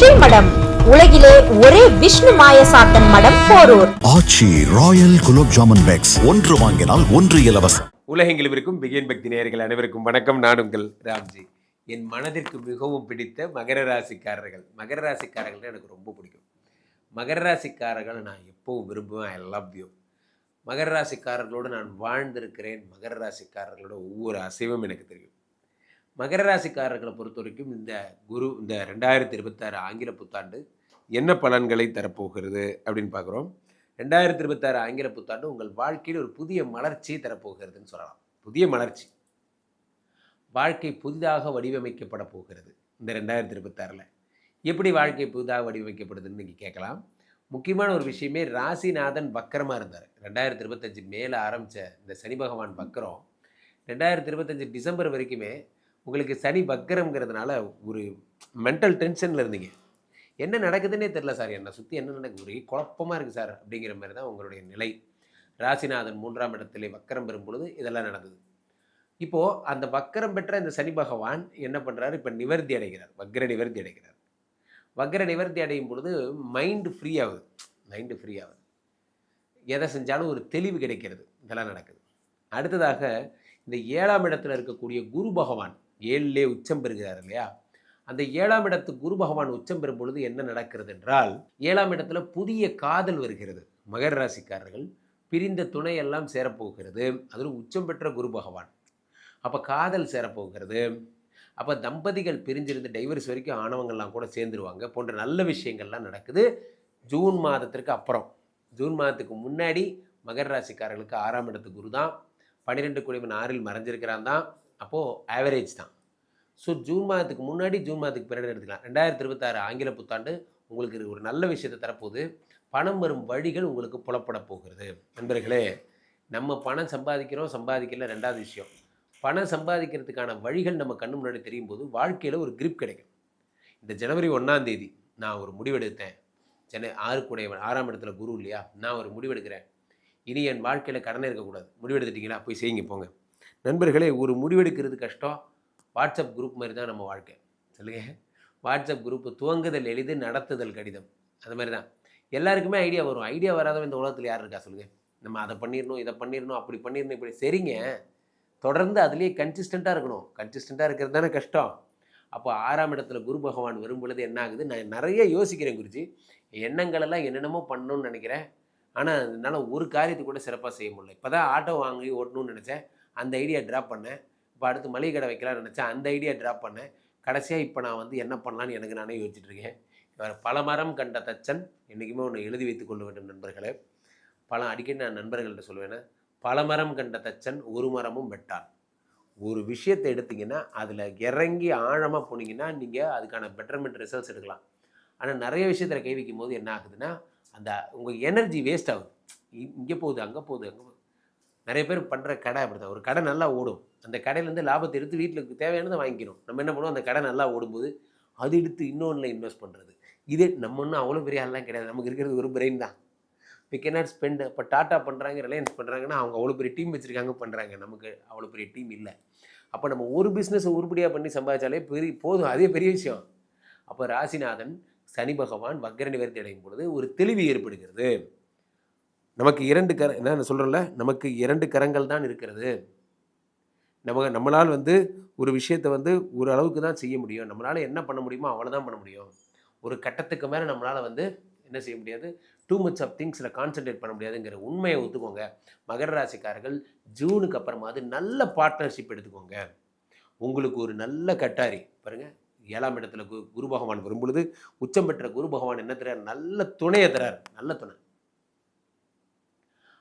ஸ்ரீமடம் உலகிலே ஒரே விஷ்ணு மாயசாத்தன் மடம் Porur. Aachi royal gulab jamun packs. ஒன்று வாங்கினால் ஒன்று இலவசம். உலகெங்கிலும் இருக்கும் பிகின் பக்தி நேயர்கள் அனைவருக்கும் வணக்கம். நான் உங்கள் ராம்ஜி. என் மனதிற்கு மிகவும் பிடித்த மகர ராசிக்காரர்கள். மகர ராசிக்காரர்கள் எனக்கு ரொம்ப பிடிக்கும். மகர ராசிக்காரர்கள் நான் எப்பவும் விரும்புவேன். ஐ லவ் யூ மகர ராசிக்காரர்களோடு நான் வாழ்ந்திருக்கிறேன். மகர ராசிக்காரர்களோட ஒவ்வொரு அசைவும் எனக்கு தெரியும். மகர ராசிக்காரர்களை பொறுத்த வரைக்கும் இந்த குரு இந்த ரெண்டாயிரத்தி இருபத்தாறு ஆங்கில புத்தாண்டு என்ன பலன்களை தரப்போகிறது அப்படின்னு பார்க்குறோம். ரெண்டாயிரத்தி இருபத்தாறு ஆங்கில புத்தாண்டு உங்கள் வாழ்க்கையில் ஒரு புதிய மலர்ச்சியை தரப்போகிறதுன்னு சொல்லலாம். புதிய மலர்ச்சி. வாழ்க்கை புதிதாக வடிவமைக்கப்பட போகிறது இந்த ரெண்டாயிரத்தி இருபத்தாறில். எப்படி வாழ்க்கை புதிதாக வடிவமைக்கப்படுதுன்னு நீங்கள் கேட்கலாம். முக்கியமான ஒரு விஷயமே ராசிநாதன் வக்கரமாக இருந்தார். ரெண்டாயிரத்தி இருபத்தஞ்சு மேலே ஆரம்பித்த இந்த சனி பகவான் வக்கரம் ரெண்டாயிரத்தி இருபத்தஞ்சு டிசம்பர் வரைக்குமே உங்களுக்கு சனி வக்கரம்ங்கிறதுனால ஒரு மென்டல் டென்ஷனில் இருந்தீங்க. என்ன நடக்குதுன்னே தெரில சார். என்னை சுற்றி என்ன நடக்குது ஒரே குழப்பமாக இருக்குது சார் அப்படிங்கிற மாதிரி தான் உங்களுடைய நிலை. ராசிநாதன் மூன்றாம் இடத்திலே வக்கரம் பெறும் பொழுது இதெல்லாம் நடந்தது. இப்போது அந்த வக்கரம் பெற்ற இந்த சனி பகவான் என்ன பண்ணுறாரு இப்போ நிவர்த்தி அடைகிறார். வக்கர நிவர்த்தி அடைகிறார். வக்கர நிவர்த்தி அடையும் பொழுது மைண்டு ஃப்ரீ ஆகுது. மைண்டு ஃப்ரீ ஆகுது. எதை செஞ்சாலும் ஒரு தெளிவு கிடைக்கிறது. இதெல்லாம் நடக்குது. அடுத்ததாக இந்த ஏழாம் இடத்துல இருக்கக்கூடிய குரு பகவான் ஏழிலே உச்சம் பெறுகிறார் இல்லையா? அந்த ஏழாம் இடத்து குரு பகவான் உச்சம் பெறும் பொழுது என்ன நடக்கிறது என்றால் ஏழாம் இடத்துல புதிய காதல் வருகிறது. மகர ராசிக்காரர்கள் பிரிந்த துணை எல்லாம் சேரப்போகிறது. அதில் உச்சம் பெற்ற குரு பகவான். அப்போ காதல் சேரப்போகிறது. அப்போ தம்பதிகள் பிரிஞ்சிருந்து டைவர்ஸ் வரைக்கும் ஆணவங்கள்லாம் கூட சேர்ந்துருவாங்க. போன்ற நல்ல விஷயங்கள்லாம் நடக்குது. ஜூன் மாதத்திற்கு அப்புறம். ஜூன் மாதத்துக்கு முன்னாடி மகர ராசிக்காரர்களுக்கு ஆறாம் இடத்து குரு தான் பன்னிரெண்டு குடிமன் ஆறில் மறைஞ்சிருக்கிறான் தான் அப்போது ஆவரேஜ் தான். ஸோ ஜூன் மாதத்துக்கு முன்னாடி ஜூன் மாதத்துக்கு பிறகு எடுத்துக்கலாம்? ரெண்டாயிரத்தி இருபத்தாறு ஆங்கில புத்தாண்டு உங்களுக்கு ஒரு நல்ல விஷயத்தை தரப்போகுது. பணம் வரும் வழிகள் உங்களுக்கு புலப்பட போகிறது. நண்பர்களே நம்ம பணம் சம்பாதிக்கிறோம் சம்பாதிக்கல ரெண்டாவது விஷயம். பணம் சம்பாதிக்கிறதுக்கான வழிகள் நம்ம கண்ணு முன்னாடி தெரியும் போது வாழ்க்கையில் ஒரு கிரிப் கிடைக்கும். இந்த ஜனவரி ஒன்றாந்தேதி நான் ஒரு முடிவெடுத்தேன். சென்னை ஆறு கூடையவன் ஆறாம் இடத்துல குரு இல்லையா? நான் ஒரு முடிவெடுக்கிறேன். இனி என் வாழ்க்கையில் கடனே இருக்கக்கூடாது. முடிவெடுத்துட்டிங்கன்னா போய் செய்யுங்க போங்க. நண்பர்களே ஒரு முடிவெடுக்கிறது கஷ்டம். வாட்ஸ்அப் குரூப் மாதிரி தான் நம்ம வாழ்க்கை. சொல்லுங்க. வாட்ஸ்அப் குரூப் துவங்குதல் எளிது நடத்துதல் கடிதம். அது மாதிரி தான். எல்லாருக்குமே ஐடியா வரும். ஐடியா வராதவன் இந்த உலகத்தில் யார் இருக்கா சொல்லுங்கள் நம்ம அதை பண்ணிடணும் இதை பண்ணிடணும் அப்படி பண்ணிடணும் இப்படி. சரிங்க. தொடர்ந்து அதுலேயே கன்சிஸ்டண்ட்டாக இருக்கணும். கன்சிஸ்டண்ட்டாக இருக்கிறது தானே கஷ்டம். அப்போ ஆறாம் இடத்துல குரு பகவான் வரும் பொழுது என்ன ஆகுது? நான் நிறைய யோசிக்கிறேன் குறித்து எண்ணங்கள் எல்லாம் என்னென்னமோ பண்ணணும்னு நினைக்கிறேன். ஆனால் என்னால் ஒரு காரியத்தை கூட சிறப்பாக செய்ய முடியல. இப்போ தான் ஆட்டோ வாங்கி ஓட்டணும்னு நினச்சேன். அந்த ஐடியா ட்ராப் பண்ணேன். இப்போ அடுத்து மளிகை கடை வைக்கலாம்னு நினச்சேன். அந்த ஐடியா ட்ராப் பண்ணேன். கடைசியாக இப்போ நான் வந்து என்ன பண்ணலான்னு எனக்கு நானே யோசிச்சுட்ருக்கேன் இவர் பல மரம் கண்ட தச்சன். என்றைக்குமே ஒன்று எழுதி வைத்துக் கொள்ள வேண்டும் நண்பர்களே. பல அடிக்கடி நான் நண்பர்கள்ட்ட சொல்லுவேன்னா பல மரம் கண்ட தச்சன் ஒரு மரமும் வெட்டான் ஒரு விஷயத்தை எடுத்திங்கன்னா அதில் இறங்கி ஆழமாக போனீங்கன்னா நீங்கள் அதுக்கான பெட்டர்மெண்ட் ரிசல்ட்ஸ் எடுக்கலாம். ஆனால் நிறைய விஷயத்தில் கை வைக்கும் போது என்ன ஆகுதுன்னா அந்த உங்கள் எனர்ஜி வேஸ்ட் ஆகுது. இங்கே போகுது அங்கே போகுது அங்கே போகுது நிறைய பேர் பண்ணுற கடை அப்படி தான் ஒரு கடை நல்லா ஓடும். அந்த கடையிலேருந்து லாபத்தை எடுத்து வீட்டில் தேவையானதை வாங்கிக்கிறோம். நம்ம என்ன பண்ணுவோம்? அந்த கடை நல்லா ஓடும்போது அது எடுத்து இன்னொன்றில் இன்வெஸ்ட் பண்ணுறது இதே நம்ம ஒன்றும் அவ்வளோ பெரிய ஆள்லாம் கிடையாது. நமக்கு இருக்கிறது ஒரு பிரெயின் தான். வி கேனாட் ஸ்பெண்ட் இப்போ டாட்டா பண்ணுறாங்க ரிலையன்ஸ் பண்ணுறாங்கன்னா அவங்க அவ்வளோ பெரிய டீம் வச்சுருக்காங்க பண்ணுறாங்க நமக்கு அவ்வளோ பெரிய டீம் இல்லை. அப்போ நம்ம ஒரு பிஸ்னஸை உருப்படியாக பண்ணி சம்பாதிச்சாலே பெரிய போதும். அதே பெரிய விஷயம். அப்போ ராசிநாதன் சனி பகவான் வக்கர நிவர்த்தி அடையும் பொழுது ஒரு தெளிவு ஏற்படுகிறது. நமக்கு இரண்டு கர என்ன சொல்கிறேன்ல நமக்கு இரண்டு கரங்கள் தான் இருக்கிறது. நம்ம நம்மளால் வந்து ஒரு விஷயத்தை வந்து ஒரு அளவுக்கு தான் செய்ய முடியும். நம்மளால் என்ன பண்ண முடியுமோ அவ்வளோதான் பண்ண முடியும். ஒரு கட்டத்துக்கு மேலே நம்மளால் வந்து என்ன செய்ய முடியாது? டூ மச் ஆஃப் திங்ஸில் கான்சென்ட்ரேட் பண்ண முடியாதுங்கிற உண்மையை ஒத்துக்கோங்க. மகர ராசிக்காரர்கள் ஜூனுக்கு அப்புறமாவது நல்ல பார்ட்னர்ஷிப் எடுத்துக்கோங்க. உங்களுக்கு ஒரு நல்ல கட்டாரி பாருங்கள் ஏழாம் இடத்துல கு குரு பகவான் வரும்பொழுது உச்சம் பெற்ற குரு பகவான் என்ன தர்றார்? நல்ல துணையை தர்றார். நல்ல துணை.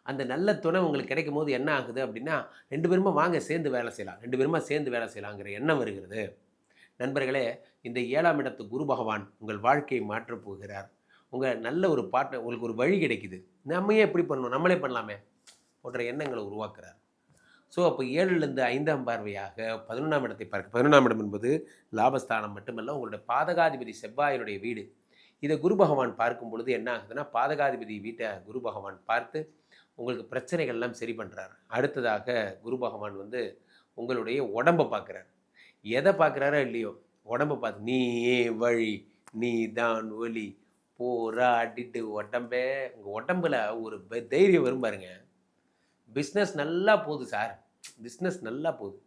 அந்த நல்ல துணை உங்களுக்கு கிடைக்கும் போது என்ன ஆகுது அப்படின்னா ரெண்டு பேருமா வாங்க சேர்ந்து வேலை செய்யலாம். ரெண்டு பேருமா சேர்ந்து வேலை செய்யலாங்கிற எண்ணம் வருகிறது. நண்பர்களே இந்த ஏழாம் இடத்து குரு பகவான் உங்கள் வாழ்க்கையை மாற்றப் போகிறார். உங்கள் நல்ல ஒரு பாட்டை உங்களுக்கு ஒரு வழி கிடைக்குது. நம்ம ஏன் எப்படி பண்ணணும்? நம்மளே பண்ணலாமே. போன்ற எண்ணங்களை உருவாக்குறார். ஸோ அப்போ ஏழுலேருந்து ஐந்தாம் பார்வையாக பதினொன்றாம் இடத்தை பார்க்க பதினொன்றாம் இடம் என்பது லாபஸ்தானம் மட்டுமல்ல உங்களுடைய பாதகாதிபதி செவ்வாயினுடைய வீடு. இதை குரு பகவான் பார்க்கும் பொழுது என்ன ஆகுதுன்னா பாதகாதிபதி வீட்டை குரு பகவான் பார்த்து உங்களுக்கு பிரச்சனைகள்லாம் சரி பண்ணுறார் அடுத்ததாக குரு பகவான் வந்து உங்களுடைய உடம்பை பார்க்குறார் எதை பார்க்குறாரோ இல்லையோ? உடம்பை பார்த்து நீ வழி நீ தான் ஒலி போராடிட்டு உடம்பே. உங்கள் உடம்புல ஒரு தைரியம் வரும் பாருங்க. பிஸ்னஸ் நல்லா போகுது சார். பிஸ்னஸ் நல்லா போகுது.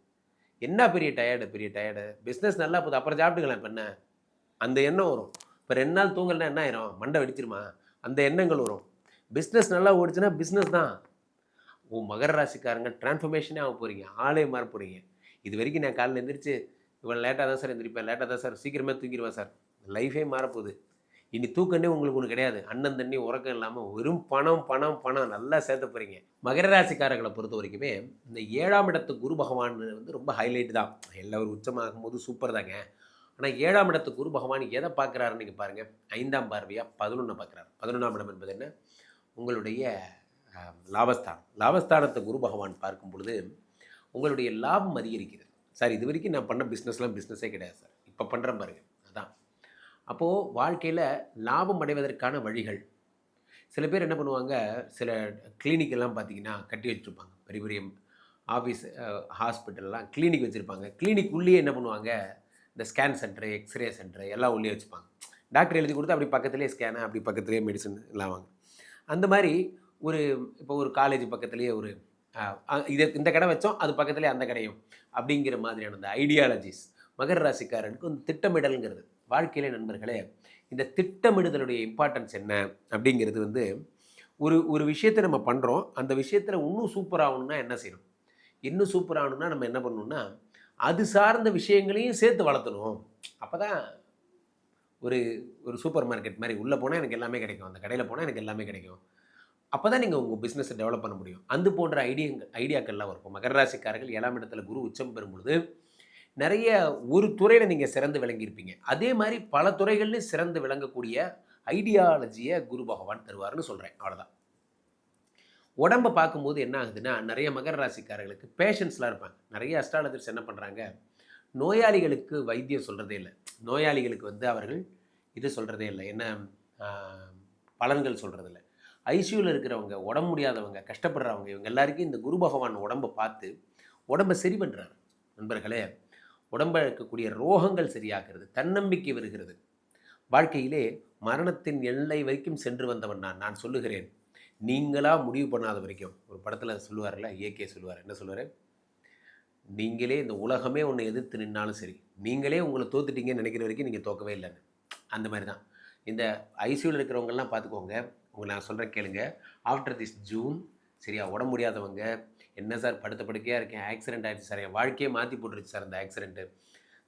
என்ன பெரிய டயர்டு பெரிய டயர்டு பிஸ்னஸ் நல்லா போகுது. அப்புறம் சாப்பிட்டுக்கலாம் இப்போ என்ன? அந்த எண்ணம் வரும். இப்போ ரெண்டு நாள் தூங்கலைன்னா என்ன ஆயிரும்? மண்டை வெடிச்சிருமா? அந்த எண்ணங்கள் வரும். பிஸ்னஸ் நல்லா ஓடிச்சுன்னா பிஸ்னஸ் தான். ஓ மகர ராசிக்காரங்க டிரான்ஸ்ஃபர்மேஷனே ஆக போகிறீங்க ஆளே மாற போகிறீங்க இது வரைக்கும் நான் காலையில் எந்திரிச்சு இவ்வளோ லேட்டாக தான் சார் எந்திரிப்பேன். லேட்டாக தான் சார் சீக்கிரமே தூங்கிடுவேன் சார் லைஃபே மாறப்போகுது. இனி தூக்கண்டே உங்களுக்கு ஒன்று கிடையாது. அண்ணன் தண்ணி உறக்கம் இல்லாமல் வெறும் பணம் பணம் பணம் நல்லா சேர்த்த போகிறீங்க மகர ராசிக்காரர்களை பொறுத்த வரைக்குமே இந்த ஏழாம் இடத்து குரு பகவான் வந்து ரொம்ப ஹைலைட் தான். எல்லோரும் உச்சமாகும் போது சூப்பர் தாங்க. ஆனால் ஏழாம் இடத்து குரு பகவான் எதை பார்க்குறாருன்னு நீங்கள் பாருங்கள் ஐந்தாம் பார்வையாக பதினொன்றை பார்க்குறாரு. பதினொன்றாம் இடம் என்பது என்ன? உங்களுடைய லாபஸ்தானம். லாபஸ்தானத்தை குரு பகவான் பார்க்கும் பொழுது உங்களுடைய லாபம் அதிகரிக்கிறது. சார் இது வரைக்கும் நான் பண்ண பிஸ்னஸ்லாம் பிஸ்னஸே கிடையாது சார். இப்போ பண்ணுறேன் பாருங்க. அதான். அப்போது வாழ்க்கையில் லாபம் அடைவதற்கான வழிகள். சில பேர் என்ன பண்ணுவாங்க சில கிளினிக்கெல்லாம் எல்லாம் பார்த்தீங்கன்னா கட்டி வச்சுருப்பாங்க. பெரிய பெரிய ஆஃபீஸ் ஹாஸ்பிட்டல்லாம் கிளினிக் வச்சுருப்பாங்க. கிளினிக் உள்ளேயே என்ன பண்ணுவாங்க இந்த ஸ்கேன் சென்டரு எக்ஸ்ரே சென்டரு எல்லாம் உள்ளே வச்சுப்பாங்க. டாக்டர் எழுதி கொடுத்து அப்படி பக்கத்துலேயே ஸ்கேனு அப்படி பக்கத்துலேயே மெடிசன் எல்லாம் வாங்க அந்த மாதிரி ஒரு இப்போ ஒரு காலேஜ் பக்கத்துலேயே ஒரு இது இந்த கடை வச்சோம் அது பக்கத்துலேயே அந்த கடையும் அப்படிங்கிற மாதிரியான அந்த ஐடியாலஜிஸ் மகர ராசிக்காரனுக்கு வந்து திட்டமிடல்ங்கிறது. வாழ்க்கையிலே நண்பர்களே இந்த திட்டமிடுதலுடைய இம்பார்ட்டன்ஸ் என்ன அப்படிங்கிறது வந்து ஒரு ஒரு விஷயத்தை நம்ம பண்ணுறோம் அந்த விஷயத்தில் இன்னும் சூப்பர் ஆகணும்னா என்ன செய்யணும்? இன்னும் சூப்பர் ஆகணும்னா நம்ம என்ன பண்ணணும்னா அது சார்ந்த விஷயங்களையும் சேர்த்து வளர்த்தணும். அப்போ தான் ஒரு ஒரு சூப்பர் மார்க்கெட் மாதிரி உள்ளே போனால் எனக்கு எல்லாமே கிடைக்கும். அந்த கடையில் போனால் எனக்கு எல்லாமே கிடைக்கும். அப்போ தான் நீங்கள் உங்கள் பிஸ்னஸை டெவலப் பண்ண முடியும். அந்த போன்ற ஐடியா ஐடியாக்கள்லாம் இருக்கும் மகர ராசிக்காரர்கள் ஏழாம் இடத்துல குரு உச்சம் பெறும் பொழுது நிறைய ஒரு துறையில் நீங்கள் சிறந்து விளங்கியிருப்பீங்க. அதே மாதிரி பல துறைகள்லையும் சிறந்து விளங்கக்கூடிய ஐடியாலஜியை குரு பகவான் தருவார்னு சொல்கிறேன் அவ்வளோதான் உடம்பை பார்க்கும்போது என்ன ஆகுதுன்னா நிறைய மகர ராசிக்காரர்களுக்கு பேஷன்ஸ்லாம் இருப்பாங்க. நிறைய அஸ்ட்ராலஜர்ஸ் என்ன பண்ணுறாங்க நோயாளிகளுக்கு வைத்தியம் சொல்கிறதே இல்லை. நோயாளிகளுக்கு வந்து அவர்கள் இது சொல்கிறதே இல்லை. என்ன பலன்கள் சொல்கிறது இல்லை. ஐசியூவில் இருக்கிறவங்க உடம்பு முடியாதவங்க கஷ்டப்படுறவங்க இவங்க எல்லாருக்கும் இந்த குரு பகவான் உடம்பை பார்த்து உடம்பை சரி பண்ணுறாரு நண்பர்களே உடம்பில் இருக்கக்கூடிய ரோகங்கள் சரியாகிறது தன்னம்பிக்கை வருகிறது. வாழ்க்கையிலே மரணத்தின் எல்லை வரைக்கும் சென்று வந்தவன் நான் நான் சொல்லுகிறேன். நீங்களாக முடிவு பண்ணாத வரைக்கும். ஒரு படத்தில் சொல்லுவார்ல ஏகே சொல்லுவார். என்ன சொல்லுவார்? நீங்களே இந்த உலகமே ஒன்று எதிர்த்து நின்னாலும் சரி நீங்களே உங்களை தோத்துட்டீங்கன்னு நினைக்கிற வரைக்கும் நீங்கள் தோக்கவே இல்லைன்னு அந்த மாதிரி தான். இந்த ஐசியூவில் இருக்கிறவங்கெல்லாம் பார்த்துக்கோங்க. உங்களை நான் சொல்கிறேன் கேளுங்க. ஆஃப்டர் திஸ் ஜூன் சரியா உடம்பு முடியாதவங்க என்ன சார் படுத்த படுக்கையாக இருக்கேன் ஆக்சிடென்ட் ஆகிடுச்சு சார் என் வாழ்க்கையே மாற்றி போட்டுருச்சு சார் அந்த ஆக்சிடென்ட்டு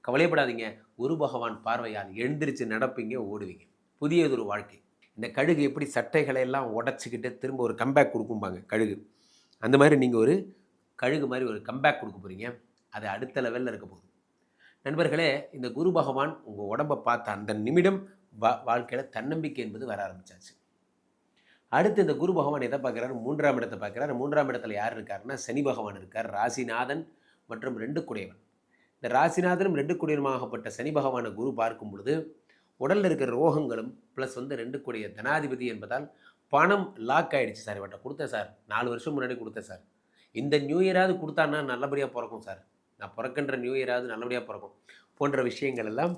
கவலைப்படாதீங்க குரு பகவான் பார்வையால் எழுந்திரிச்சு நடப்பீங்க ஓடுவீங்க. புதியதொரு வாழ்க்கை. இந்த கழுகு எப்படி சட்டைகளை எல்லாம் உடச்சிக்கிட்டு திரும்ப ஒரு கம்பேக் கொடுக்கும்பாங்க கழுகு. அந்த மாதிரி நீங்கள் ஒரு கழுகு மாதிரி ஒரு கம்பேக் கொடுக்க போகிறீங்க அது அடுத்த லெவலில் இருக்க போகுது. நண்பர்களே இந்த குரு பகவான் உங்கள் உடம்பை பார்த்த அந்த நிமிடம் வா வாழ்க்கையில் தன்னம்பிக்கை என்பது வர ஆரம்பிச்சாச்சு. அடுத்து இந்த குரு பகவான் எதை பார்க்குறாரு? மூன்றாம் இடத்தை பார்க்குறாரு. மூன்றாம் இடத்துல யார் இருக்காருன்னா சனி பகவான் இருக்கார். ராசிநாதன் மற்றும் ரெண்டு குடையவன். இந்த ராசிநாதனும் ரெண்டு குடையனுமாகப்பட்ட சனி பகவானை குரு பார்க்கும் பொழுது உடலில் இருக்கிற ரோகங்களும் ப்ளஸ் வந்து ரெண்டு கூடிய தனாதிபதி என்பதால் பணம் லாக் ஆகிடுச்சு சார். இவட்ட கொடுத்தேன் சார். நாலு வருஷம் முன்னாடி கொடுத்தேன் சார். இந்த நியூ இயராவது கொடுத்தான்னா நல்லபடியாக பிறக்கும் சார் நான் பிறக்கின்ற நியூ இயராவது நல்லபடியாக பிறக்கும் போன்ற விஷயங்கள் எல்லாம்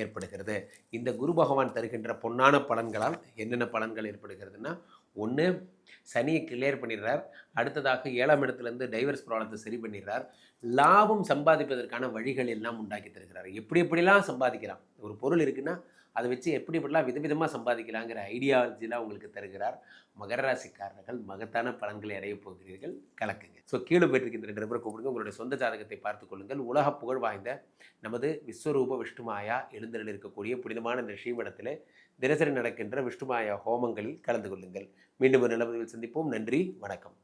ஏற்படுகிறது. இந்த குரு பகவான் தருகின்ற பொன்னான பலன்களால் என்னென்ன பலன்கள் ஏற்படுகிறதுனா ஒன்று சனியை கிளியர் பண்ணிடுறார். அடுத்ததாக ஏழாம் இடத்துலேருந்து டைவர்ஸ் ப்ராப்ளத்தை சரி பண்ணிடுறார். லாபம் சம்பாதிப்பதற்கான வழிகள் எல்லாம் உண்டாக்கி தருகிறார். எப்படி எப்படிலாம் சம்பாதிக்கிறான் ஒரு பொருள் இருக்குன்னா அதை வச்சு எப்படி எப்படிலாம் விதவிதமாக சம்பாதிக்கலாங்கிற ஐடியாலஜிலாம் உங்களுக்கு தருகிறார். மகர ராசிக்காரர்கள் மகத்தான பலன்களை அடைய போகிறீர்கள். கலக்குங்க. ஸோ கீழே போயிட்டு ரெண்டு நபரை கூப்பிடுங்க. உங்களுடைய சொந்த ஜாதகத்தை பார்த்துக் கொள்ளுங்கள். உலக புகழ் வாய்ந்த நமது விஸ்வரூப விஷ்ணுமாயா எழுந்தரில் இருக்கக்கூடிய புனிதமான இந்த ஸ்ரீமடத்தில் தினசரி நடக்கின்ற விஷ்ணுமாயா ஹோமங்களில் கலந்து கொள்ளுங்கள். மீண்டும் ஒரு நிலவரில் சந்திப்போம். நன்றி. வணக்கம்.